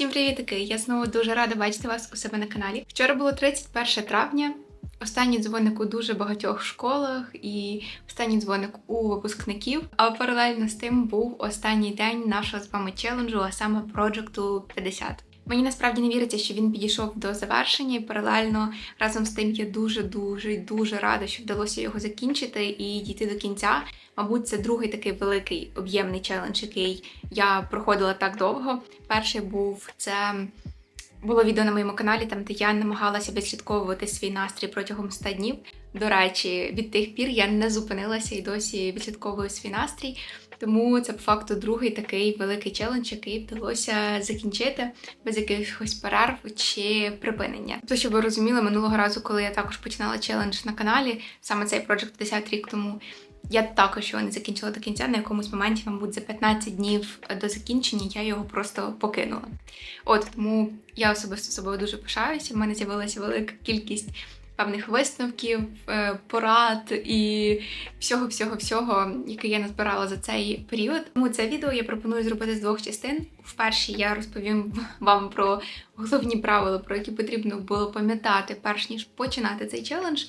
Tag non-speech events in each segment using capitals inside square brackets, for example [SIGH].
Всім привітки! Я знову дуже рада бачити вас у себе на каналі. Вчора було 31 травня. Останній дзвоник у дуже багатьох школах і останній дзвоник у випускників. А паралельно з тим був останній день нашого з вами челенджу, а саме Проджекту 50. Мені насправді не віриться, що він підійшов до завершення, і паралельно разом з тим я дуже дуже дуже рада, що вдалося його закінчити і дійти до кінця. Мабуть, це другий такий великий об'ємний челендж, який я проходила так довго. Перший був це. Було відео на моєму каналі, там де я намагалася відслідковувати свій настрій протягом 100 днів. До речі, від тих пір я не зупинилася і досі відслідковую свій настрій. Тому це по факту другий такий великий челендж, який вдалося закінчити без якихось перерв чи припинення. То, щоб ви розуміли, минулого разу, коли я також починала челендж на каналі, саме цей Project 50 рік тому. Я також його не закінчила до кінця. На якомусь моменті, мабуть, за 15 днів до закінчення я його просто покинула. От тому я особисто собою дуже пишаюся. В мене з'явилася велика кількість певних висновків, е, порад і всього-всього-всього, яке я назбирала за цей період. Тому це відео я пропоную зробити з двох частин. В першій я розповім вам про головні правила, про які потрібно було пам'ятати, перш ніж починати цей челендж.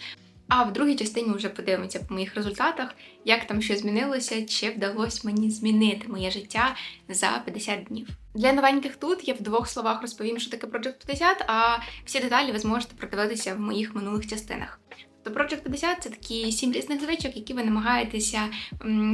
А в другій частині вже подивимося по моїх результатах, як там що змінилося, чи вдалося мені змінити моє життя за 50 днів. Для новеньких тут я в двох словах розповім, що таке Project 50, а всі деталі ви зможете продивитися в моїх минулих частинах. То Project 50 це такі сім різних звичок, які ви намагаєтеся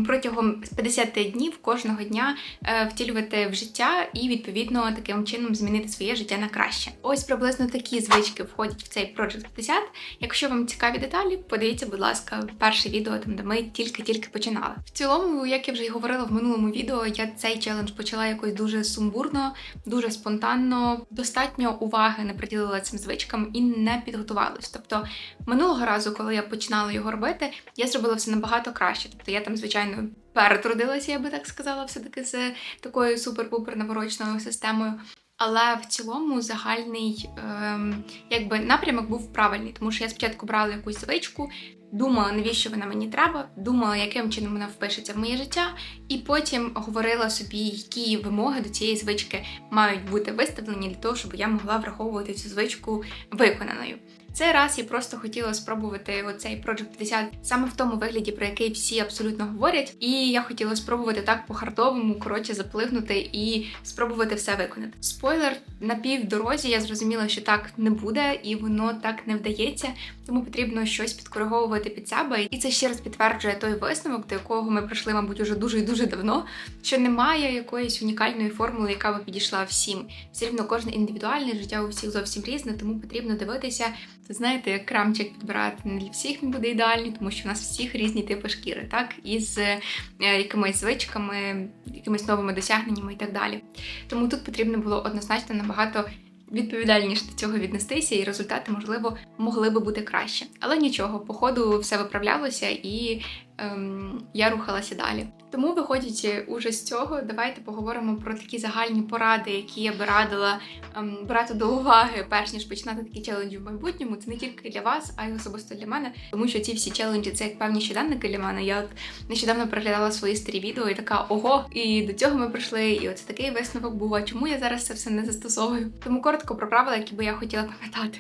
протягом 50 днів кожного дня е, втілювати в життя і відповідно таким чином змінити своє життя на краще. Ось приблизно такі звички входять в цей Project 50. Якщо вам цікаві деталі, подивіться, будь ласка, перше відео, там де ми тільки-тільки починали. В цілому, як я вже й говорила в минулому відео, я цей челендж почала якось дуже сумбурно, дуже спонтанно, достатньо уваги не приділила цим звичкам і не підготувалась. Тобто минулого разу разу, коли я починала його робити, я зробила все набагато краще. Тобто я там, звичайно, перетрудилася, я би так сказала, все-таки з такою супер-пупер наворочною системою. Але в цілому загальний ем, якби напрямок був правильний, тому що я спочатку брала якусь звичку, думала, навіщо вона мені треба, думала, яким чином вона впишеться в моє життя, і потім говорила собі, які вимоги до цієї звички мають бути виставлені для того, щоб я могла враховувати цю звичку виконаною. Цей раз я просто хотіла спробувати оцей Project 50 саме в тому вигляді, про який всі абсолютно говорять. І я хотіла спробувати так по-хардовому, коротше, заплигнути і спробувати все виконати. Спойлер, на півдорозі я зрозуміла, що так не буде, і воно так не вдається, тому потрібно щось підкориговувати під себе. І це ще раз підтверджує той висновок, до якого ми прийшли, мабуть, уже дуже і дуже давно. Що немає якоїсь унікальної формули, яка би підійшла всім. Все рівно кожне індивідуальне життя у всіх зовсім різне, тому потрібно дивитися. Знаєте, як крамчик підбирати не для всіх буде ідеальний, тому що в нас всіх різні типи шкіри, так, із е, якимись звичками, якимись новими досягненнями і так далі. Тому тут потрібно було однозначно набагато відповідальніше до цього віднестися, і результати, можливо, могли би бути краще. Але нічого, по ходу все виправлялося і ем, я рухалася далі. Тому, виходячи уже з цього, давайте поговоримо про такі загальні поради, які я би радила ем, брати до уваги, перш ніж починати такі челенджі в майбутньому. Це не тільки для вас, а й особисто для мене. Тому що ці всі челенджі це як певні щоденники для мене. Я от нещодавно переглядала свої старі відео і така ого, і до цього ми прийшли. І оце такий висновок був. А чому я зараз це все не застосовую? Тому коротко про правила, які би я хотіла пам'ятати.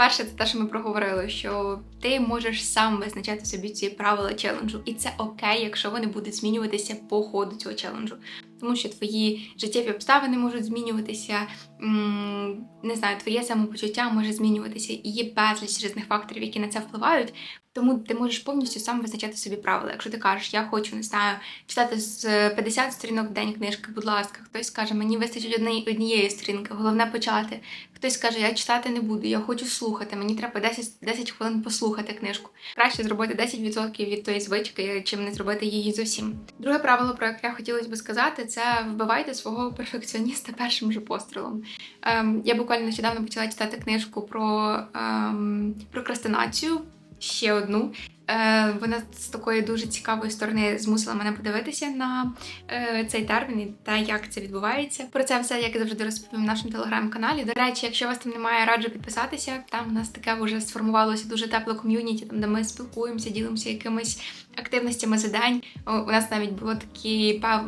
Перше, це те, що ми проговорили, що ти можеш сам визначати собі ці правила челенджу, і це окей, якщо вони будуть змінюватися по ходу цього челенджу. Тому що твої життєві обставини можуть змінюватися, не знаю, твоє самопочуття може змінюватися, і є безліч різних факторів, які на це впливають. Тому ти можеш повністю сам визначати собі правила. Якщо ти кажеш, я хочу, не знаю, читати з 50 сторінок в день книжки, будь ласка, хтось скаже, мені вистачить однієї сторінки, головне почати. Хтось скаже, я читати не буду, я хочу слухати, мені треба 10 10 хвилин послухати книжку. Краще зробити 10% від тої звички, чим не зробити її зовсім. Друге правило, про яке хотілося би сказати, це вбивайте свого перфекціоніста першим же пострілом. Ем, Я буквально нещодавно почала читати книжку про ем, прокрастинацію ще одну. Е, Вона з такої дуже цікавої сторони змусила мене подивитися на е, цей термін і те, як це відбувається. Про це все, як завжди, розповім в нашому телеграм-каналі. До речі, якщо вас там немає, раджу підписатися. Там у нас таке вже сформувалося дуже тепле ком'юніті, там де ми спілкуємося, ділимося якимись активностями за день. У у нас навіть було такі пев...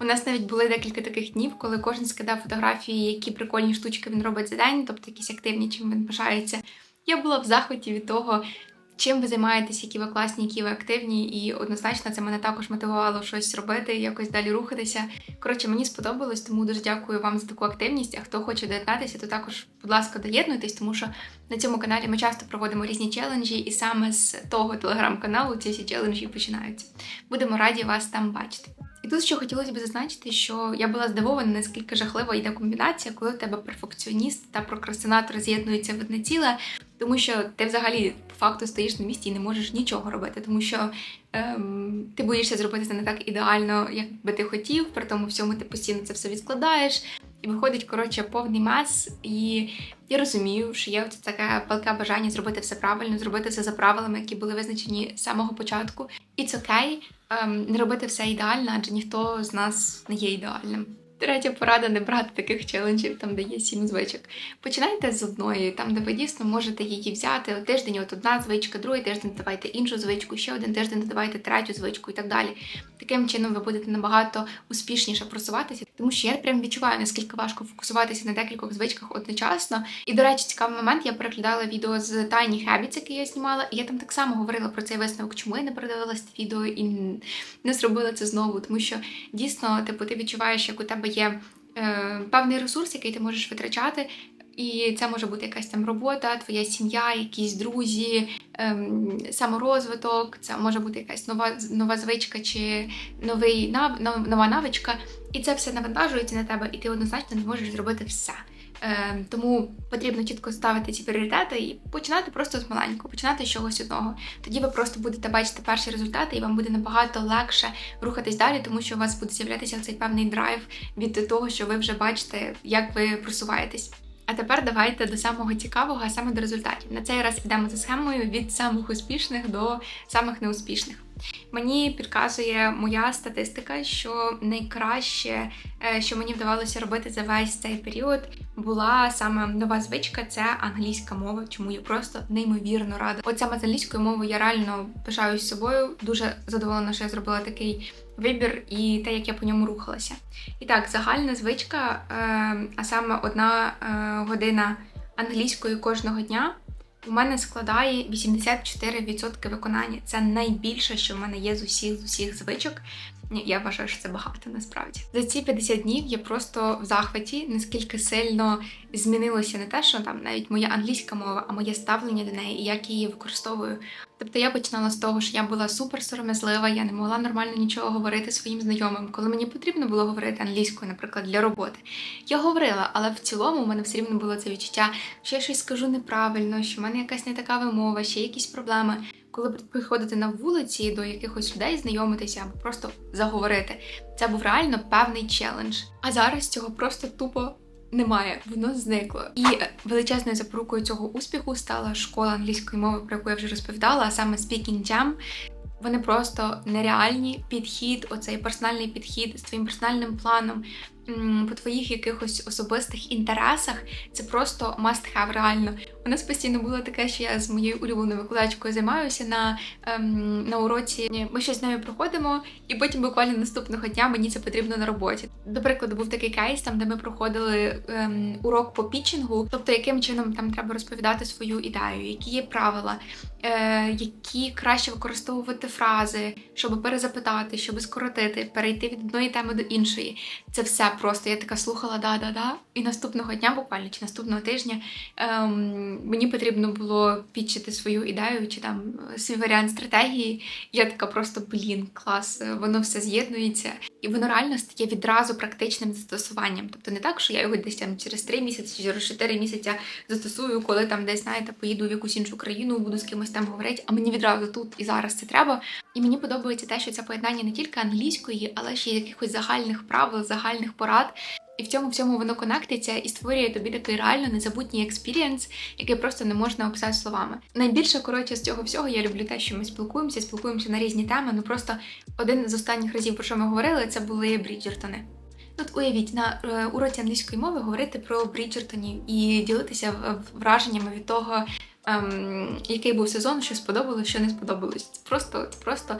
У нас навіть були декілька таких днів, коли кожен скидав фотографії, які прикольні штучки він робить за день, тобто якісь активні, чим він пишається. Я була в захваті від того, чим ви займаєтесь, які ви класні, які ви активні, і однозначно це мене також мотивувало щось робити, якось далі рухатися. Коротше, мені сподобалось, тому дуже дякую вам за таку активність. А хто хоче доєднатися, то також, будь ласка, доєднуйтесь, тому що на цьому каналі ми часто проводимо різні челенджі, і саме з того телеграм-каналу ці всі челенджі починаються. Будемо раді вас там бачити. І тут ще хотілося б зазначити, що я була здивована, наскільки жахлива йде комбінація, коли у тебе перфекціоніст та прокрастинатор з'єднуються в одне ціле, тому що ти взагалі по факту стоїш на місці і не можеш нічого робити, тому що ем, ти боїшся зробити це не так ідеально, як би ти хотів, при тому всьому ти постійно це все відкладаєш. І виходить, коротше, повний мес. І я розумію, що є таке палке бажання зробити все правильно, зробити все за правилами, які були визначені з самого початку. І це окей, не робити все ідеально, адже ніхто з нас не є ідеальним. Третя порада не брати таких челенджів, там де є сім звичок. Починайте з одної, там де ви дійсно можете її взяти. От тиждень от одна звичка, другий тиждень додавайте іншу звичку, ще один тиждень додавайте третю звичку і так далі. Таким чином ви будете набагато успішніше просуватися, тому що я прям відчуваю, наскільки важко фокусуватися на декількох звичках одночасно. І, до речі, цікавий момент, я переглядала відео з Tiny Habits, яке я знімала, і я там так само говорила про цей висновок, чому я не передивилася відео і не зробила це знову, тому що дійсно, типу, ти відчуваєш, як у тебе є е, певний ресурс, який ти можеш витрачати. І це може бути якась там робота, твоя сім'я, якісь друзі, ем, саморозвиток, це може бути якась нова нова звичка чи новий нова навичка. І це все навантажується на тебе, і ти однозначно не можеш зробити все. Ем, тому потрібно чітко ставити ці пріоритети і починати просто з маленького, починати з чогось одного. Тоді ви просто будете бачити перші результати, і вам буде набагато легше рухатись далі, тому що у вас буде з'являтися цей певний драйв від того, що ви вже бачите, як ви просуваєтесь. А тепер давайте до самого цікавого, а саме до результатів. На цей раз ідемо за схемою від самих успішних до самих неуспішних. Мені підказує моя статистика, що найкраще, е, що мені вдавалося робити за весь цей період, була саме нова звичка це англійська мова, чому я просто неймовірно рада. От саме з англійською мовою я реально пишаюсь собою. Дуже задоволена, що я зробила такий вибір і те, як я по ньому рухалася. І так, загальна звичка, е, а саме одна е, година англійської кожного дня. У мене складає 84% виконання. Це найбільше, що в мене є з усіх з усіх звичок. Ні, Я вважаю, що це багато насправді. За ці 50 днів я просто в захваті, наскільки сильно змінилося не те, що там навіть моя англійська мова, а моє ставлення до неї і як я її використовую. Тобто я починала з того, що я була супер сором'язлива, я не могла нормально нічого говорити своїм знайомим, коли мені потрібно було говорити англійською, наприклад, для роботи. Я говорила, але в цілому у мене все рівно було це відчуття, що я щось скажу неправильно, що в мене якась не така вимова, ще якісь проблеми. Коли приходити на вулиці до якихось людей, знайомитися або просто заговорити, це був реально певний челендж. А зараз цього просто тупо немає, воно зникло. І величезною запорукою цього успіху стала школа англійської мови, про яку я вже розповідала, а саме Speaking Jam. Вони просто нереальні підхід, оцей персональний підхід з твоїм персональним планом по твоїх якихось особистих інтересах. Це просто must have реально. У нас постійно було таке, що я з моєю улюбленою викладачкою займаюся на, ем, на уроці. Ми щось з нею проходимо, і потім буквально наступного дня мені це потрібно на роботі. До прикладу, був такий кейс, там де ми проходили ем, урок по пітчингу, тобто яким чином там треба розповідати свою ідею, які є правила, які краще використовувати фрази, щоб перезапитати, щоб скоротити, перейти від одної теми до іншої. Це все просто. Я така слухала да-да-да. І наступного дня, буквально чи наступного тижня, ем, мені потрібно було підчити свою ідею чи там свій варіант стратегії. Я така просто блін, клас, воно все з'єднується, і воно реально стає відразу практичним застосуванням. Тобто не так, що я його десь там через 3 місяці, через 4 місяці застосую, коли там десь, знаєте, поїду в якусь іншу країну, буду з кимось там говорити, а мені відразу тут і зараз це треба. І мені подобається те, що це поєднання не тільки англійської, але ще й якихось загальних правил, загальних порад. І в цьому всьому воно конектиться і створює тобі такий реально незабутній експірієнс, який просто не можна описати словами. Найбільше коротше з цього всього я люблю те, що ми спілкуємося, спілкуємося на різні теми. Ну просто один з останніх разів, про що ми говорили, це були Бріджертони. От уявіть, на е, уроці англійської мови говорити про Бріджертонів і ділитися враженнями від того, ем, який був сезон, що сподобалось, що не сподобалось. Це просто, це просто,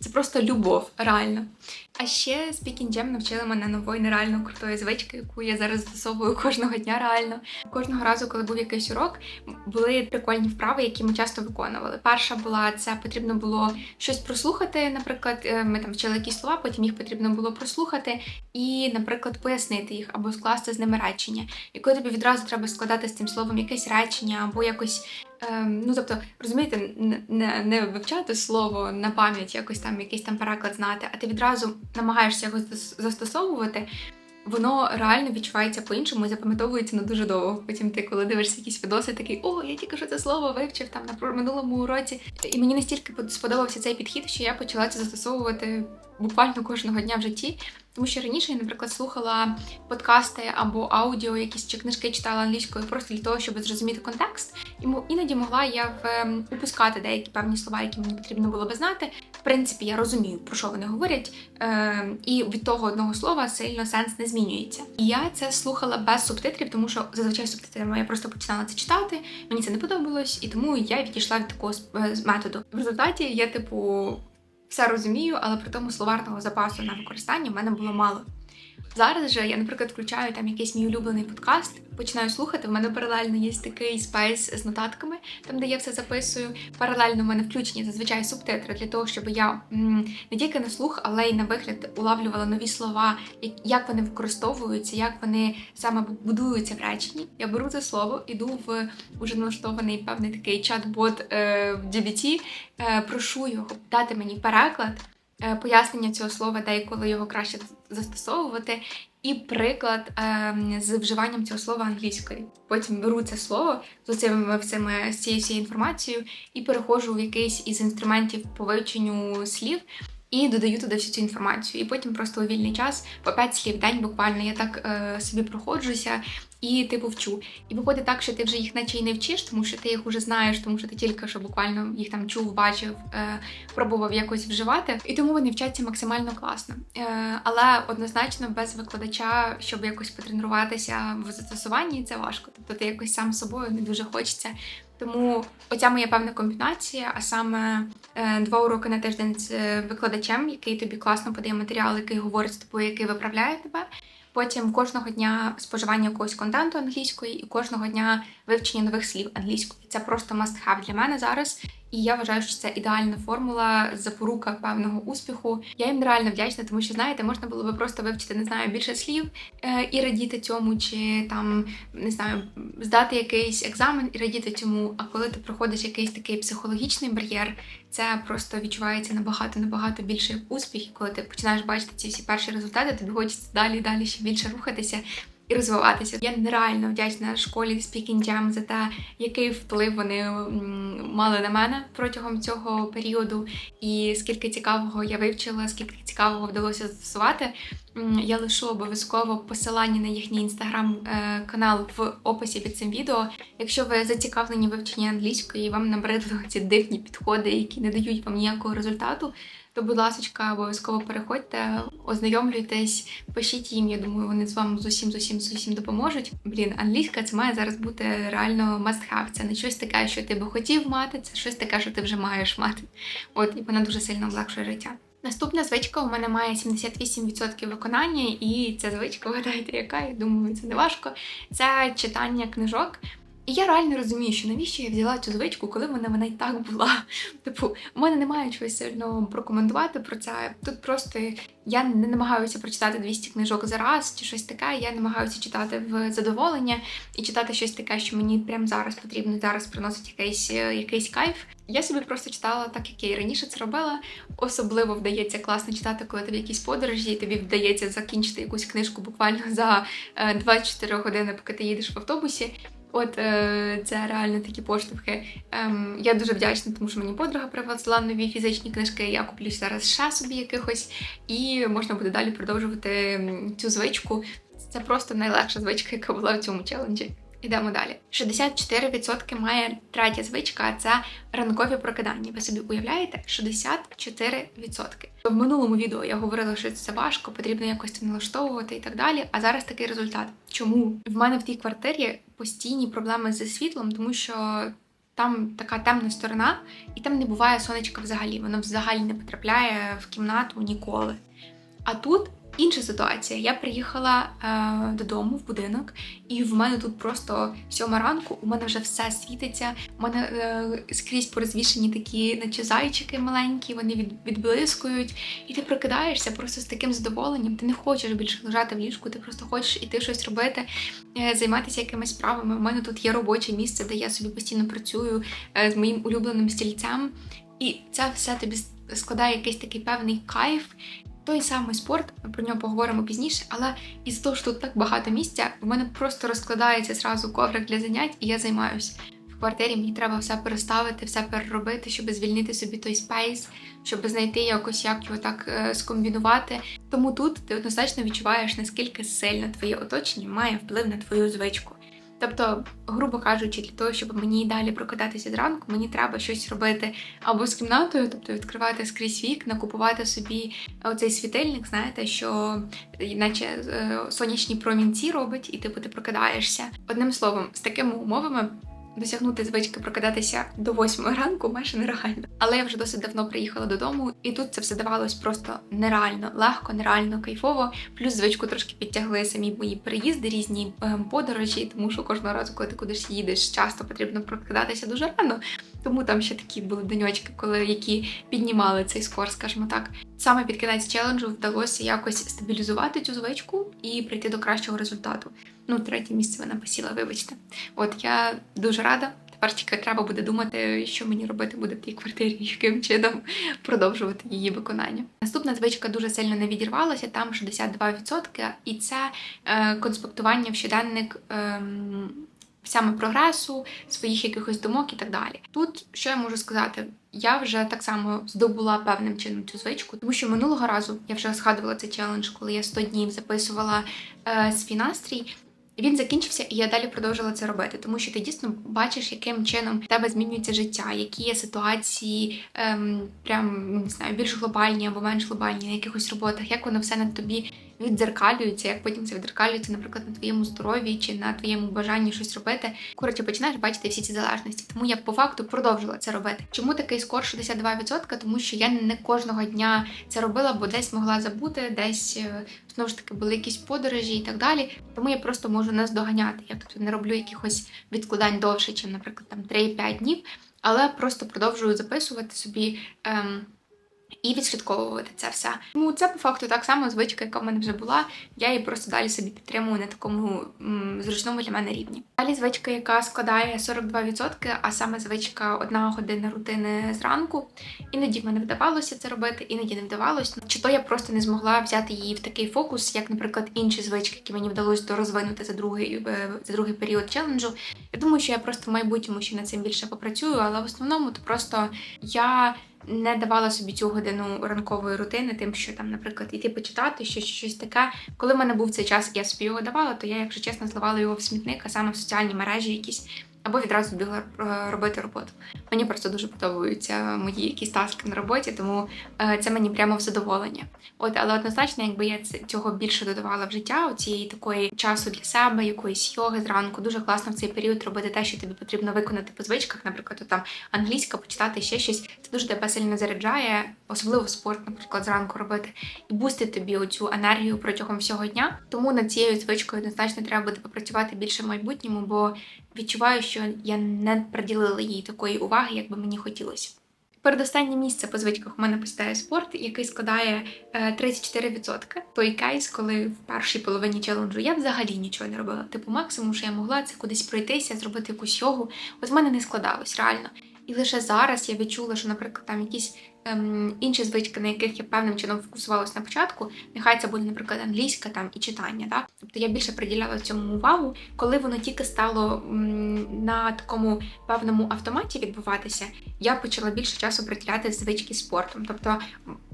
це просто любов, реально. А ще Speaking Jam навчили мене нової нереально крутої звички, яку я зараз застосовую кожного дня реально. Кожного разу, коли був якийсь урок, були прикольні вправи, які ми часто виконували. Перша була це потрібно було щось прослухати. Наприклад, е, ми там вчили якісь слова, потім їх потрібно було прослухати і, наприклад, пояснити їх або скласти з ними речення. І коли тобі відразу треба складати з цим словом якесь речення або якось. Ем, ну, тобто, розумієте, не, не вивчати слово на пам'ять, якось там якийсь там переклад знати, а ти відразу намагаєшся його застосовувати, воно реально відчувається по-іншому і запам'ятовується на дуже довго. Потім ти, коли дивишся якісь відоси, такий о, я тільки що це слово вивчив там на минулому уроці. І мені настільки сподобався цей підхід, що я почала це застосовувати буквально кожного дня в житті. Тому що раніше я, наприклад, слухала подкасти або аудіо, якісь чи книжки читала англійською просто для того, щоб зрозуміти контекст. І іноді могла я в, ем, упускати деякі певні слова, які мені потрібно було би знати. В принципі, я розумію, про що вони говорять, е, і від того одного слова сильно сенс не змінюється. І я це слухала без субтитрів, тому що зазвичай субтитрами я просто починала це читати. Мені це не подобалось, і тому я відійшла від такого е, методу. В результаті я, типу, все розумію, але при тому словарного запасу на використання в мене було мало. Зараз же я, наприклад, включаю там якийсь мій улюблений подкаст, починаю слухати. В мене паралельно є такий спейс з нотатками, там де я все записую. Паралельно в мене включені зазвичай субтитри для того, щоб я не тільки на слух, але й на вигляд улавлювала нові слова, як- вони використовуються, як вони саме будуються в реченні. Я беру це слово, іду в уже налаштований певний такий чат-бот е, в DBT, е, прошу його дати мені переклад пояснення цього слова, де і коли його краще застосовувати, і приклад е, з вживанням цього слова англійської. Потім беру це слово з цими всіми з цією всією інформацією і переходжу в якийсь із інструментів по вивченню слів. І додаю туди всю цю інформацію. І потім просто у вільний час по 5 слів в день буквально я так е, собі проходжуся і типу вчу. І виходить так, що ти вже їх наче й не вчиш, тому що ти їх уже знаєш, тому що ти тільки що буквально їх там чув, бачив, е, пробував якось вживати. І тому вони вчаться максимально класно. Е, але однозначно без викладача, щоб якось потренуватися в застосуванні, це важко. Тобто ти якось сам собою не дуже хочеться. Тому оця моя певна комбінація, а саме е, два уроки на тиждень з е, викладачем, який тобі класно подає матеріал, який говорить з тобою, який виправляє тебе. Потім кожного дня споживання якогось контенту англійської і кожного дня вивчення нових слів англійської. Це просто must have для мене зараз. І я вважаю, що це ідеальна формула, запорука певного успіху. Я їм нереально вдячна, тому що знаєте, можна було би просто вивчити, не знаю, більше слів е, і радіти цьому, чи там не знаю, здати якийсь екзамен і радіти цьому. А коли ти проходиш якийсь такий психологічний бар'єр, це просто відчувається набагато набагато більше як успіх. І коли ти починаєш бачити ці всі перші результати, тобі хочеться далі далі ще більше рухатися. І розвиватися. Я нереально вдячна школі Speaking Jam за те, який вплив вони мали на мене протягом цього періоду, і скільки цікавого я вивчила, скільки цікавого вдалося застосувати. Я лишу обов'язково посилання на їхній інстаграм-канал в описі під цим відео. Якщо ви зацікавлені вивченні англійської і вам набридли ці дивні підходи, які не дають вам ніякого результату, то, будь ласка, обов'язково переходьте, ознайомлюйтесь, пишіть їм. Я думаю, вони з вами з усім, з допоможуть. Блін, англійська це має зараз бути реально must have. Це не щось таке, що ти би хотів мати, це щось таке, що ти вже маєш мати. От і вона дуже сильно облегшує життя. Наступна звичка у мене має 78% виконання, і ця звичка, вгадайте, яка, я думаю, це не важко. Це читання книжок. І я реально розумію, що навіщо я взяла цю звичку, коли в мене вона і так була. [LAUGHS] Типу, у мене немає чогось сильно прокоментувати про це. Тут просто я не намагаюся прочитати 200 книжок за раз чи щось таке. Я намагаюся читати в задоволення і читати щось таке, що мені прямо зараз потрібно, зараз приносить якийсь, е, якийсь кайф. Я собі просто читала так, як я і раніше це робила. Особливо вдається класно читати, коли ти в якійсь подорожі, і тобі вдається закінчити якусь книжку буквально за е, 24 години, поки ти їдеш в автобусі. От е, це реально такі поштовхи. Ем, я дуже вдячна, тому що мені подруга привезла нові фізичні книжки. Я куплю зараз ще собі якихось, і можна буде далі продовжувати цю звичку. Це просто найлегша звичка, яка була в цьому челенджі. Ідемо далі. 64% має третя звичка, це ранкові прокидання. Ви собі уявляєте? 64%. В минулому відео я говорила, що це важко, потрібно якось це налаштовувати і так далі. А зараз такий результат. Чому в мене в тій квартирі постійні проблеми зі світлом, тому що там така темна сторона, і там не буває сонечка взагалі. Воно взагалі не потрапляє в кімнату ніколи. А тут інша ситуація. Я приїхала е, додому в будинок, і в мене тут просто сьома ранку. У мене вже все світиться. У мене е, скрізь порозвішені такі, наче зайчики маленькі, вони від, відблискують. І ти прокидаєшся просто з таким задоволенням. Ти не хочеш більше лежати в ліжку, ти просто хочеш іти щось робити, е, займатися якимись справами. У мене тут є робоче місце, де я собі постійно працюю е, з моїм улюбленим стільцем. І це все тобі складає якийсь такий певний кайф. Той самий спорт, ми про нього поговоримо пізніше, але із того, що тут так багато місця, в мене просто розкладається зразу коврик для занять, і я займаюся. В квартирі мені треба все переставити, все переробити, щоб звільнити собі той спейс, щоб знайти якось, як його так е, скомбінувати. Тому тут ти однозначно відчуваєш, наскільки сильно твоє оточення має вплив на твою звичку. Тобто, грубо кажучи, для того, щоб мені далі прокидатися зранку, мені треба щось робити або з кімнатою, тобто відкривати скрізь вікна, купувати собі оцей світильник, знаєте, що наче е, сонячні промінці робить, і типу ти прокидаєшся. Одним словом, з такими умовами. Досягнути звички прокидатися до восьмої ранку майже нереально. Але я вже досить давно приїхала додому, і тут це все давалось просто нереально легко, нереально кайфово. Плюс звичку трошки підтягли самі мої приїзди, різні ем, подорожі, тому що кожного разу, коли ти кудись їдеш, часто потрібно прокидатися дуже рано. Тому там ще такі були деньочки, коли які піднімали цей скор, скажімо так. Саме під кінець челенджу вдалося якось стабілізувати цю звичку і прийти до кращого результату. Ну, третє місце вона посіла, вибачте. От я дуже рада. Тепер тільки треба буде думати, що мені робити буде в тій квартирі, яким чином продовжувати її виконання. Наступна звичка дуже сильно не відірвалася, там 62%, і це е, конспектування в щоденник. Е, Саме прогресу, своїх якихось думок і так далі. Тут що я можу сказати? Я вже так само здобула певним чином цю звичку, тому що минулого разу я вже згадувала цей челендж, коли я 100 днів записувала е, свій настрій. Він закінчився, і я далі продовжила це робити, тому що ти дійсно бачиш, яким чином в тебе змінюється життя, які є ситуації, ем, прям не знаю, більш глобальні або менш глобальні на якихось роботах, як воно все на тобі віддзеркалюється, як потім це віддзеркалюється, наприклад, на твоєму здоров'ї чи на твоєму бажанні щось робити. Коротше, починаєш бачити всі ці залежності. Тому я по факту продовжила це робити. Чому такий скор 62%? Тому що я не кожного дня це робила, бо десь могла забути, десь е, знову ж таки були якісь подорожі і так далі. Тому я просто можу наздоганяти. Я тобто не роблю якихось відкладань довше, ніж, наприклад, там 3-5 днів, але просто продовжую записувати собі. Ем, і відслідковувати це все. Тому це по факту так само звичка, яка в мене вже була. Я її просто далі собі підтримую на такому м, зручному для мене рівні. Далі звичка, яка складає 42%, а саме звичка одна година рутини зранку. Іноді в мене вдавалося це робити, іноді не вдавалося. Чи то я просто не змогла взяти її в такий фокус, як, наприклад, інші звички, які мені вдалося дорозвинути за другий е, за другий період челенджу. Я думаю, що я просто в майбутньому ще над цим більше попрацюю, але в основному то просто я не давала собі цю годину ранкової рутини, тим, що там, наприклад, іти почитати, що щось таке. Коли в мене був цей час, я собі його давала, то я, якщо чесно, зливала його в смітник, а саме в соціальні мережі якісь або відразу бігла е, робити роботу. Мені просто дуже подобаються мої якісь таски на роботі, тому е, це мені прямо в задоволення. От, але однозначно, якби я цього більше додавала в життя, цієї такої часу для себе, якоїсь йоги зранку, дуже класно в цей період робити те, що тобі потрібно виконати по звичках, наприклад, там англійська, почитати ще щось. Це дуже тебе сильно заряджає, особливо спорт, наприклад, зранку робити, і бустить тобі оцю енергію протягом всього дня. Тому над цією звичкою однозначно треба буде попрацювати більше в майбутньому, бо відчуваю, що я не приділила їй такої уваги, як би мені хотілося. Передостаннє місце по звичках у мене посідає спорт, який складає 34%. Той кейс, коли в першій половині челенджу я взагалі нічого не робила. Типу, максимум, що я могла, це кудись пройтися, зробити якусь йогу. От в мене не складалось реально. І лише зараз я відчула, що, наприклад, там якісь інші звички, на яких я певним чином фокусувалася на початку. Нехай це буде, наприклад, англійська там і читання. Да? Тобто я більше приділяла цьому увагу, коли воно тільки стало на такому певному автоматі відбуватися, я почала більше часу приділяти звички спортом. Тобто,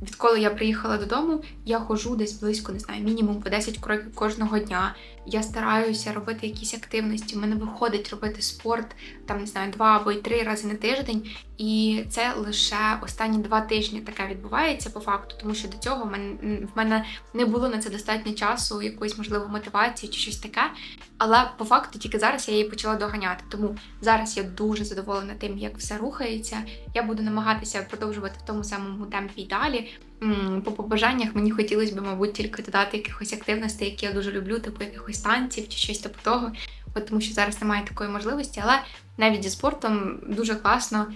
відколи я приїхала додому, я ходжу десь близько, не знаю, мінімум по 10 кроків кожного дня. Я стараюся робити якісь активності. У мене виходить робити спорт там не знаю, два або й три рази на тиждень. І це лише останні два тижні таке відбувається по факту, тому що до цього в мене, не було на це достатньо часу, якоїсь можливо мотивації чи щось таке. Але по факту тільки зараз я її почала доганяти. Тому зараз я дуже задоволена тим, як все рухається. Я буду намагатися продовжувати в тому самому темпі й далі. По побажаннях мені хотілося б, мабуть, тільки додати якихось активностей, які я дуже люблю, типу якихось танців чи щось типу того. От тому що зараз немає такої можливості, але навіть зі спортом дуже класно,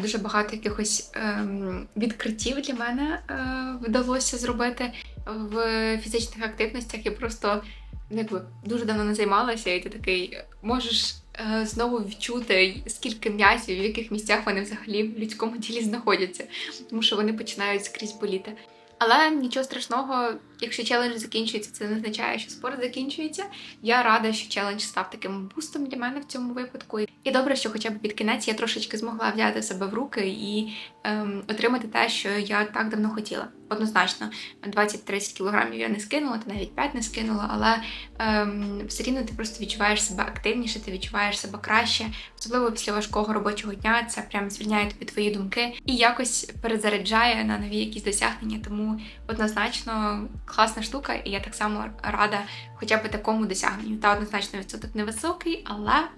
дуже багато якихось ем, відкриттів для мене е, вдалося зробити в фізичних активностях. Я просто якби дуже давно не займалася, і ти такий можеш е, знову відчути, скільки м'язів, в яких місцях вони взагалі в людському тілі знаходяться, тому що вони починають скрізь боліти. Але нічого страшного, якщо челендж закінчується, це не означає, що спорт закінчується. Я рада, що челендж став таким бустом для мене в цьому випадку. І добре, що хоча б під кінець я трошечки змогла взяти себе в руки і ем, отримати те, що я так давно хотіла. Однозначно, 20-30 кілограмів я не скинула, та навіть 5 не скинула, але ем, все рівно ти просто відчуваєш себе активніше, ти відчуваєш себе краще, особливо після важкого робочого дня. Це прям звільняє тобі твої думки і якось перезаряджає на нові якісь досягнення. Тому однозначно класна штука, і я так само рада, хоча б такому досягненню. Та однозначно відсоток невисокий, але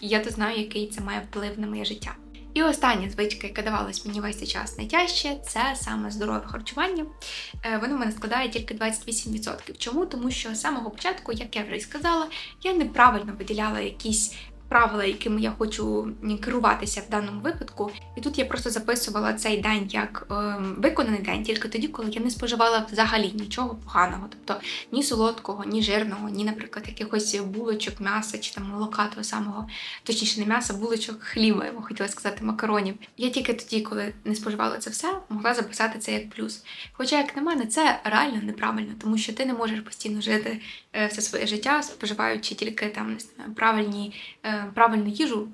я то знаю, який це має вплив на моє життя. І остання звичка, яка давалась мені весь цей час найтяжче, це саме здорове харчування. Е, воно в мене складає тільки 28%. Чому? Тому що з самого початку, як я вже й сказала, я неправильно виділяла якісь правила, якими я хочу керуватися в даному випадку. І тут я просто записувала цей день як е, виконаний день, тільки тоді, коли я не споживала взагалі нічого поганого, тобто ні солодкого, ні жирного, ні, наприклад, якихось булочок, м'яса чи там молока того самого, точніше, не м'яса, булочок, хліба, я хотіла сказати, макаронів. Я тільки тоді, коли не споживала це все, могла записати це як плюс. Хоча, як на мене, це реально неправильно, тому що ти не можеш постійно жити е, все своє життя, споживаючи тільки там не знаю, правильні. Правильну їжу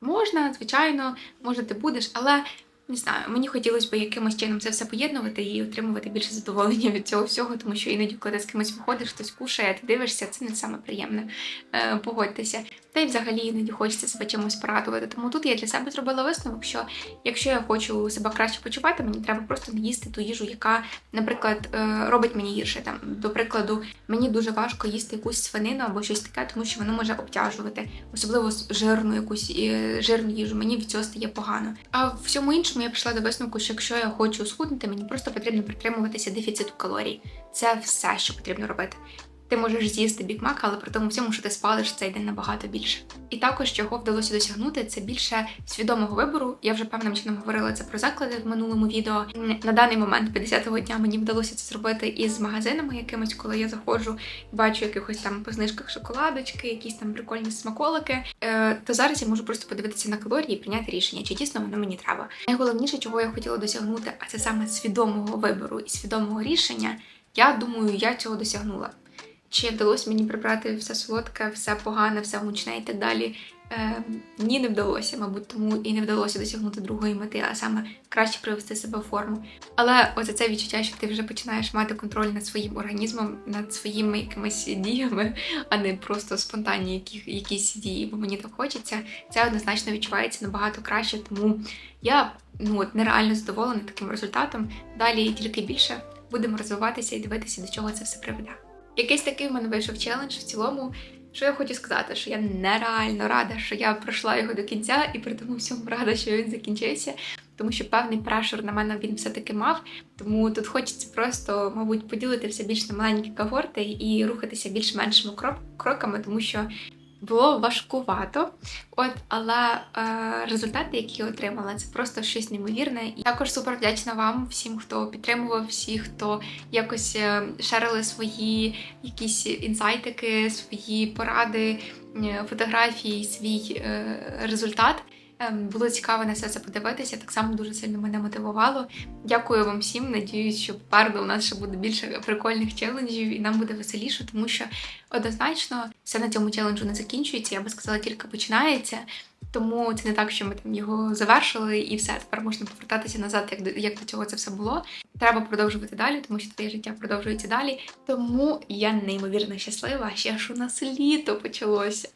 можна, звичайно, може ти будеш, але не знаю, мені хотілося б якимось чином це все поєднувати і отримувати більше задоволення від цього всього, тому що іноді, коли ти з кимось виходиш, хтось кушає, ти дивишся, це не саме приємне. Е, погодьтеся. Та й взагалі іноді хочеться себе чимось порадувати. Тому тут я для себе зробила висновок, що якщо я хочу себе краще почувати, мені треба просто не їсти ту їжу, яка, наприклад, е, робить мені гірше. Там, До прикладу, мені дуже важко їсти якусь свинину або щось таке, тому що воно може обтяжувати, особливо жирну якусь е, жирну їжу. Мені від цього стає погано. А в всьому іншому я прийшла до висновку, що якщо я хочу схуднути, мені просто потрібно притримуватися дефіциту калорій. Це все, що потрібно робити. Ти можеш з'їсти бікмак, але при тому всьому, що ти спалиш цей день набагато більше. І також чого вдалося досягнути, це більше свідомого вибору. Я вже певним чином говорила це про заклади в минулому відео. На даний момент 50-го дня мені вдалося це зробити із магазинами якимось, коли я заходжу і бачу якихось там по знижках шоколадочки, якісь там прикольні смаколики. Е, То зараз я можу просто подивитися на калорії і прийняти рішення, чи дійсно воно мені треба. Найголовніше, чого я хотіла досягнути, а це саме свідомого вибору і свідомого рішення. Я думаю, я цього досягнула. Чи вдалося мені прибрати все солодке, все погане, все гучне і так далі? Е, Ні, не вдалося, мабуть, тому і не вдалося досягнути другої мети, а саме краще привести себе в форму. Але оце це відчуття, що ти вже починаєш мати контроль над своїм організмом, над своїми якимись діями, а не просто спонтанні які, якісь дії, бо мені так хочеться. Це однозначно відчувається набагато краще, тому я ну от нереально задоволена таким результатом. Далі тільки більше будемо розвиватися і дивитися, до чого це все приведе. Якийсь такий в мене вийшов челендж в цілому. Що я хочу сказати, що я нереально рада, що я пройшла його до кінця, і при тому всьому рада, що він закінчився, тому що певний прешур на мене він все-таки мав. Тому тут хочеться просто, мабуть, поділитися більш на маленькі когорти і рухатися більш-меншими кроками, тому що було важкувато, от, але е, результати, які я отримала, це просто щось неймовірне. І також супер вдячна вам, всім, хто підтримував, всі, хто якось е, шерили свої якісь інсайтики, свої поради, е, фотографії, свій е, результат. Ем, Було цікаво на все це подивитися. Так само дуже сильно мене мотивувало. Дякую вам всім. Надіюсь, що попереду у нас ще буде більше прикольних челенджів, і нам буде веселіше, тому що однозначно все на цьому челенджу не закінчується. Я би сказала, тільки починається. Тому це не так, що ми там його завершили, і все тепер можна повертатися назад, як до як до цього це все було. Треба продовжувати далі, тому що твоє життя продовжується далі. Тому я неймовірно щаслива, ще ж у нас літо почалося.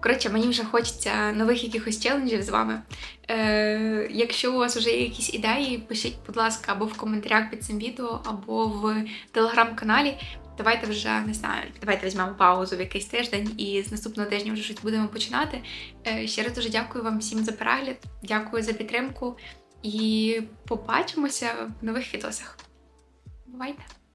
Коротше, мені вже хочеться нових якихось челенджів з вами. Е, якщо у вас вже є якісь ідеї, пишіть, будь ласка, або в коментарях під цим відео, або в телеграм-каналі. Давайте вже не знаю, давайте візьмемо паузу в якийсь тиждень і з наступного тижня вже щось будемо починати. Е, ще раз дуже дякую вам всім за перегляд, дякую за підтримку і побачимося в нових відосах. Бувайте!